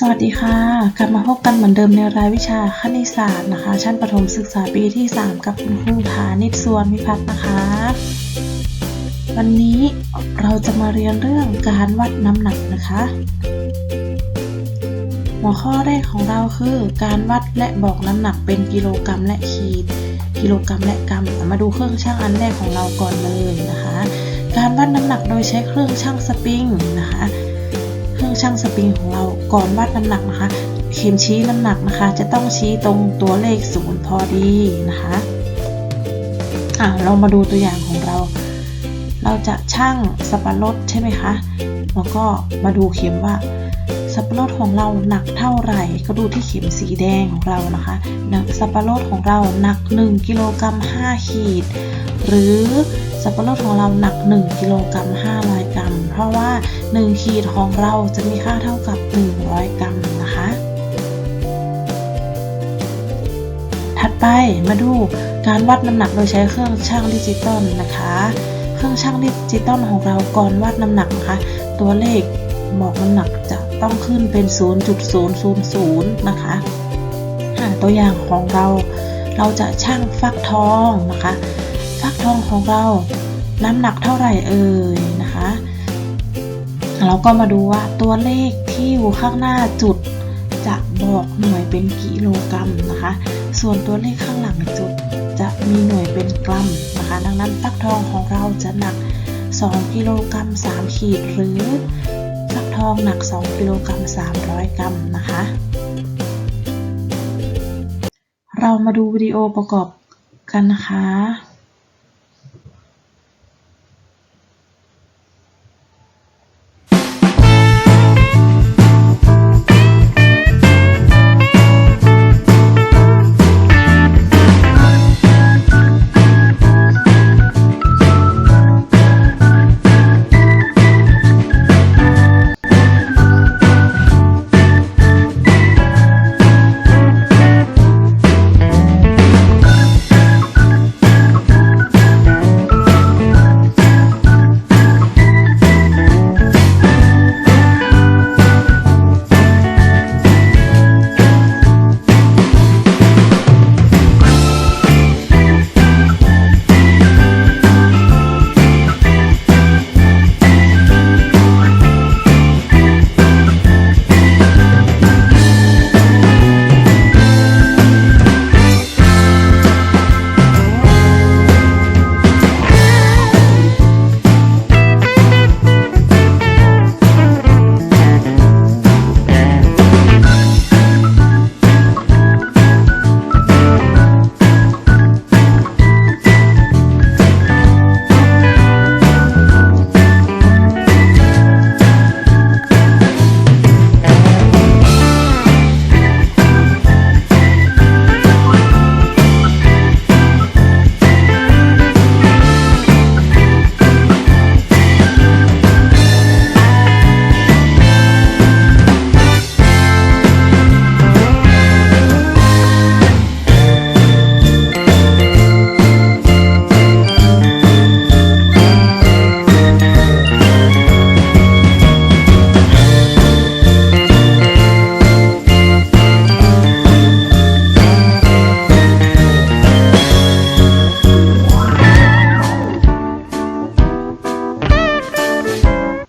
สวัสดีค่ะ กลับมาพบกันเหมือนเดิมในรายวิชาคณิตศาสตร์นะคะ ชั้นประถมศึกษาปีที่ 3 กับคุณครูฐานิตสวนวิพัฒน์นะคะ วันนี้เราจะมาเรียนเรื่องการวัดน้ำหนักนะคะ หัวข้อแรกของเราคือ การวัดและบอกน้ำหนักเป็นกิโลกรัมและขีด กิโลกรัมและกรัมมาดูเครื่องชั่งอันแรกของเราก่อนเลยนะคะ การวัดน้ำหนักโดยใช้เครื่องชั่งสปริงนะคะ เครื่องสปริงของเราก่อนวัดน้ำหนักนะคะ เข็มชี้น้ำหนักนะคะ จะต้องชี้ตรงตัวเลขศูนย์พอดีนะคะอะเรามาดูตัวอย่างของเรา เราจะชั่งสับปะรดใช่ไหมคะแล้วก็มาดูเข็มว่าสับปะรดของเราหนักเท่าไหร่ ก็ดูที่เข็มสีแดงของเรานะคะหนักสับปะรดของเราหนัก 1กิโลกรัม5ขีด หรือสับปะรดของเราหนัก 1กิโลกรัม รัมเพราะว่า 1 ขีดของเราจะมีค่าเท่ากับ 100 กรัมนะคะ ถัดไปมาดูการวัดน้ำหนักโดยใช้เครื่องชั่งดิจิตอลนะคะ เครื่องชั่งดิจิตอลของเราก่อนวัดน้ำหนักนะคะ ตัวเลขบอกน้ำหนักจะต้องขึ้นเป็น 0.000 นะคะอ่าตัวอย่างของเราเราจะชั่งฟักทองนะคะ ฟักทองของเราน้ำหนักเท่าไหร่เอ่ยนะ เราก็มาดูว่าตัวเลขที่อยู่ข้างหน้าจุด จะบอกหน่วยเป็นกิโลกรัมนะคะ ส่วนตัวเลขข้างหลังจุดจะมีหน่วยเป็นกรัมนะคะ ดังนั้นฟักทองของเราจะหนัก 2 กิโลกรัม 3 ขีด หรือฟักทองหนัก 2 กิโลกรัม 300 กรัมนะคะ เรามาดูวิดีโอประกอบกันนะคะ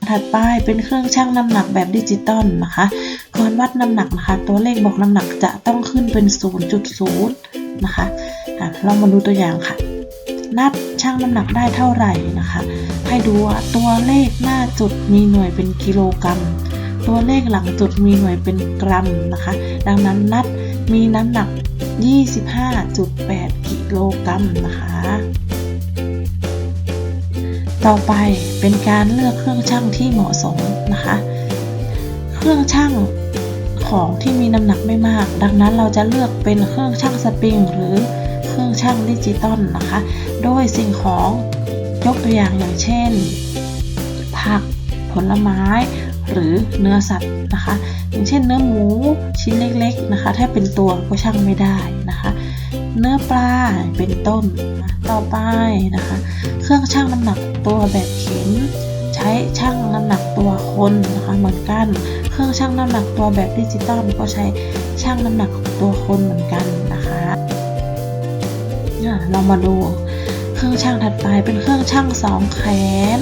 ถัดไปเป็นเครื่องชั่งน้ำหนักแบบดิจิตอลนะคะ ก่อนวัดน้ำหนักนะคะ ตัวเลขบอกน้ำหนักจะต้องขึ้นเป็น 0.0 นะคะอะเรามาดูตัวอย่างค่ะ นัดชั่งน้ำหนักได้เท่าไหร่นะคะ ให้ดูว่าตัวเลขหน้าจุดมีหน่วยเป็นกิโลกรัม ตัวเลขหลังจุดมีหน่วยเป็นกรัมนะคะ ดังนั้นนัดมีน้ำหนัก 25.8 กิโลกรัมนะคะ ต่อไปเป็นการเลือกเครื่องชั่งที่เหมาะสมนะคะ เครื่องชั่งของที่มีน้ำหนักไม่มาก ดังนั้นเราจะเลือกเป็นเครื่องชั่งสปริง หรือเครื่องชั่งดิจิตอลนะคะ โดยสิ่งของยกตัวอย่างอย่างเช่น ผักผลไม้หรือเนื้อสัตว์นะคะ อย่างเช่นเนื้อหมูชิ้นเล็กๆนะคะ ถ้าเป็นตัวก็ชั่งไม่ได้นะคะ เนื้อปลาเป็นต้น ต่อไปนะคะ เครื่องชั่งน้ำหนัก ตัวแบบเข็ม ใช้ชั่งน้ำหนักตัวคนนะคะเหมือนกัน เครื่องชั่งน้ำหนักตัวแบบดิจิตอลก็ใช้ชั่งน้ำหนักของตัวคนเหมือนกันนะคะอะเรามาดูเครื่องชั่งถัดไปเป็นเครื่องชั่งสองแขน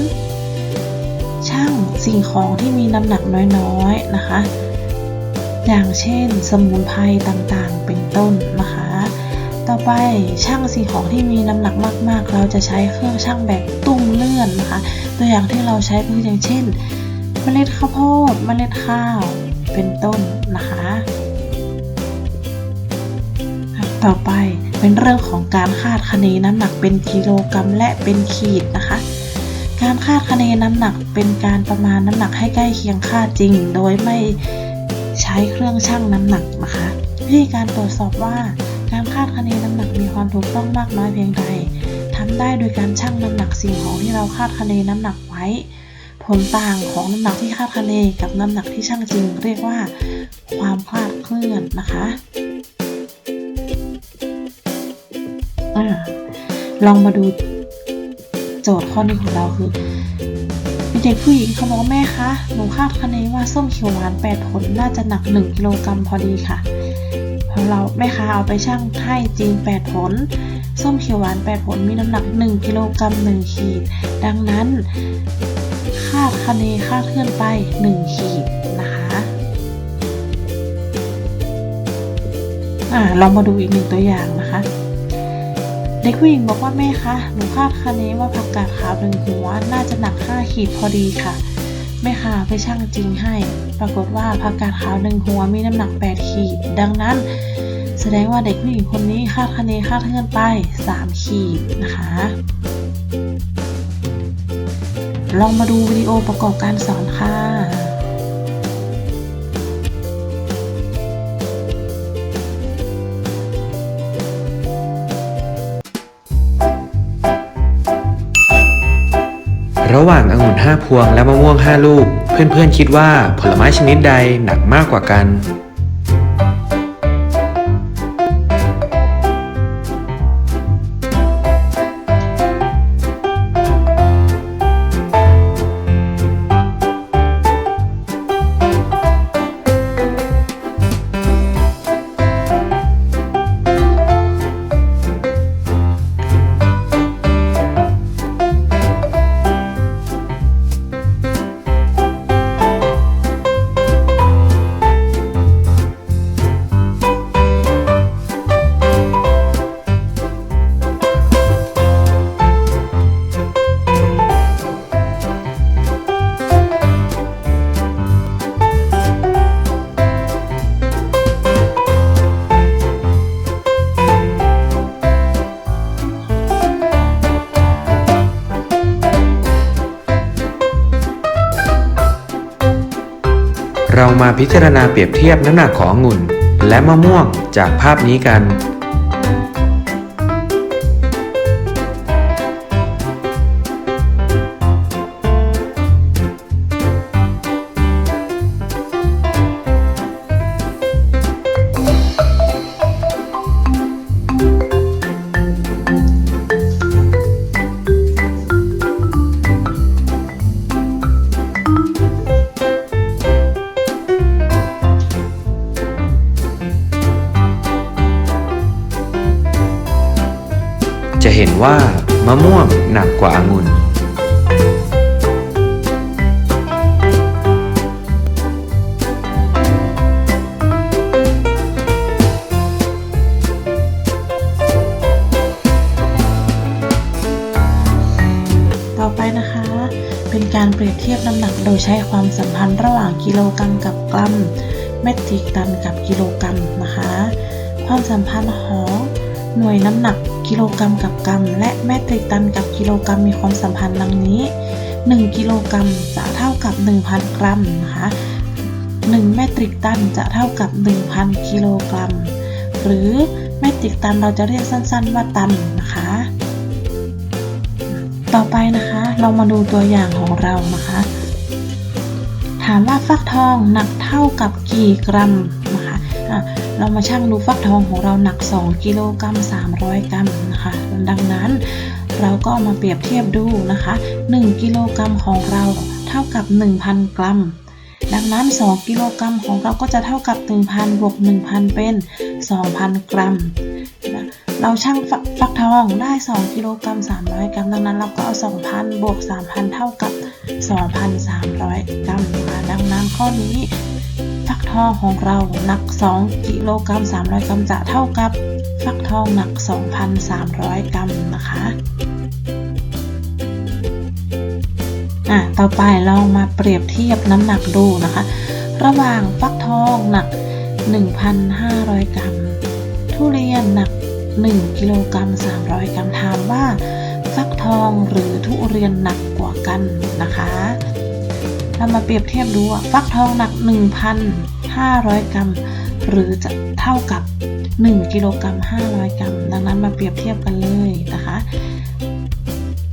ชั่งสิ่งของที่มีน้ำหนักน้อยๆนะคะ อย่างเช่นสมุนไพรต่างๆเป็นต้นนะคะ ต่อไปช่างสิ่งของที่มีน้ำหนักมาก ๆ เราจะใช้เครื่องช่างแบบตุ้มเลื่อนนะคะ ตัวอย่างที่เราใช้ก็คืออย่างเช่น เมล็ดข้าวโพด เมล็ดข้าว เป็นต้นนะคะ ต่อไปเป็นเรื่องของการคาดคะเนน้ำหนักเป็นกิโลกรัมและเป็นขีดนะคะ การคาดคะเนน้ำหนักเป็นการประมาณน้ำหนักให้ใกล้เคียงค่าจริง โดยไม่ใช้เครื่องชั่งน้ำหนักนะคะวิธีการตรวจสอบว่าาดคะเนน้ำหนักมีความถูกต้องมากน้อยเพียงใดทำได้โดยการชั่งน้ำหนักสิ่งของที่เราคาดคะเนน้ำหนักไว้ ผลต่างของน้ำหนักที่คาดคะเนกับน้ำหนักที่ชั่งจริง เรียกว่าความคลาดเคลื่อนนะคะอลองมาดูโจทย์ข้อนี้ของเราคือเด็กผู้หญิงเขาบอกแม่คะหนูคาดคะเนว่าส้มเขียวหวาน 8 ผลน่าจะหนัก 1 กิโลกรัมพอดีค่ะ พอเราแม่ค้าเอาไปชั่งให้จริง 8 ผล ส้มเขียวหวาน 8 ผลมีน้ำหนัก 1 กิโลกรัม1ขีด ดังนั้น ค่าคะเนค่าเคลื่อนไป 1 ขีดนะคะอ่าเรามาดูอีกหนึ่งตัวอย่างนะคะเด็กผู้หญิงบอกว่าแม่คะหนูคาดคะเนว่าผักกาดขาวหนึ่งหัวน่าจะหนัก 5 ขีดพอดีค่ะแม่ค้าไปชั่งจริงให้ ปรากฏว่าผักกาดขาวหนึ่งหัวมีน้ำหนัก 8 ขีด ดังนั้น แสดงว่าเด็กผู้หญิงคนนี้คาดคะเนคาดเคลื่อนไป 3 ขีดนะคะ ลองมาดูวิดีโอประกอบการสอนค่ะ ระหว่างองุ่น 5 พวงและมะม่วง 5 ลูก เพื่อนๆคิดว่าผลไม้ชนิดใดหนักมากกว่ากัน เรามาพิจารณาเปรียบเทียบน้ำหนักขององุ่น และมะม่วงจากภาพนี้กัน ว่ามะม่วงหนักกว่าองุ่น ต่อไปนะคะ เป็นการเปรียบเทียบน้ำหนักโดยใช้ความสัมพันธ์ระหว่างกิโลกรัมกับกรัมเมตริกตันกับกิโลกรัมนะคะ ความสัมพันธ์ของหน่วยน้ำหนัก กิโลกรัมกับกรัม และเมตริกตันกับกิโลกรัมมีความสัมพันธ์ดังนี้ 1 กิโลกรัมจะเท่ากับ 1,000 กรัมนะคะ1เมตริกตันจะเท่ากับ 1,000 กิโลกรัม หรือเมตริกตันเราจะเรียกสั้นๆว่าตันนะคะ ต่อไปนะคะเรามาดูตัวอย่างของเรานะคะ ถามว่าฟักทองหนักเท่ากับกี่กรัม เรามาชั่งดูฟักทองของเราหนัก 2กิโลกรัม300 กรัมนะคะ ดังนั้นเราก็มาเปรียบเทียบดูนะคะ 1กิโลกรัมของเราเท่ากับ 1,000 กรัม ดังนั้น 2กิโลกรัมของเราก็จะเท่ากับ 1,000บวก1,000 เป็น 2,000 กรัม เราชั่งฟักฟักทองได้ 2กิโลกรัม300 กรัม ดังนั้นเราก็เอา 2,000บวก3,000 เท่ากับ 2,300 กรัมดังนั้นข้อนี้ กทองของเราหนัก 2 กิโลกรัม 300 กรัมจะเท่ากับฟักทองหนัก 2,300 กรัมนะคะอะต่อไปลองมาเปรียบเทียบน้ำหนักดูนะคะ ระหว่างฟักทองหนัก 1,500 กรัม ทุเรียนหนัก 1 กิโลกรัม 300 กรัมถามว่า ฟักทองหรือทุเรียนหนักกว่ากันนะคะ เรามาเปรียบเทียบดูว่าฟักทองหนัก 1,500 กรัม หรือจะเท่ากับ 1 กิโลกรัม 500 กรัม ดังนั้นมาเปรียบเทียบกันเลยนะคะ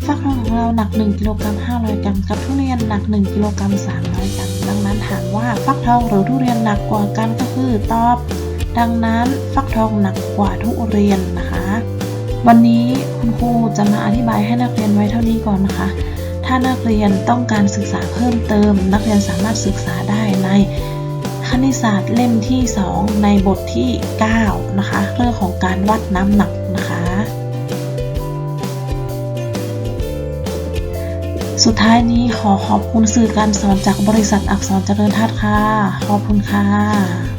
ฟักทองของเราหนัก 1 กิโลกรัม 500 กรัม กับทุเรียนหนัก 1 กิโลกรัม 300 กรัม ดังนั้นถามว่าฟักทองหรือทุเรียนหนักกว่ากันก็คือตอบ ดังนั้นฟักทองหนักกว่าทุเรียนนะคะ วันนี้คุณครูจะมาอธิบายให้นักเรียนไว้เท่านี้ก่อนนะคะ ถ้านักเรียนต้องการศึกษาเพิ่มเติม นักเรียนสามารถศึกษาได้ในคณิตศาสตร์เล่มที่ 2 ในบทที่ 9 นะคะ เรื่องของการวัดน้ำหนักนะคะ สุดท้ายนี้ขอขอบคุณสื่อการสอนจากบริษัทอักษรเจริญทัศน์ค่ะ ขอบคุณค่ะ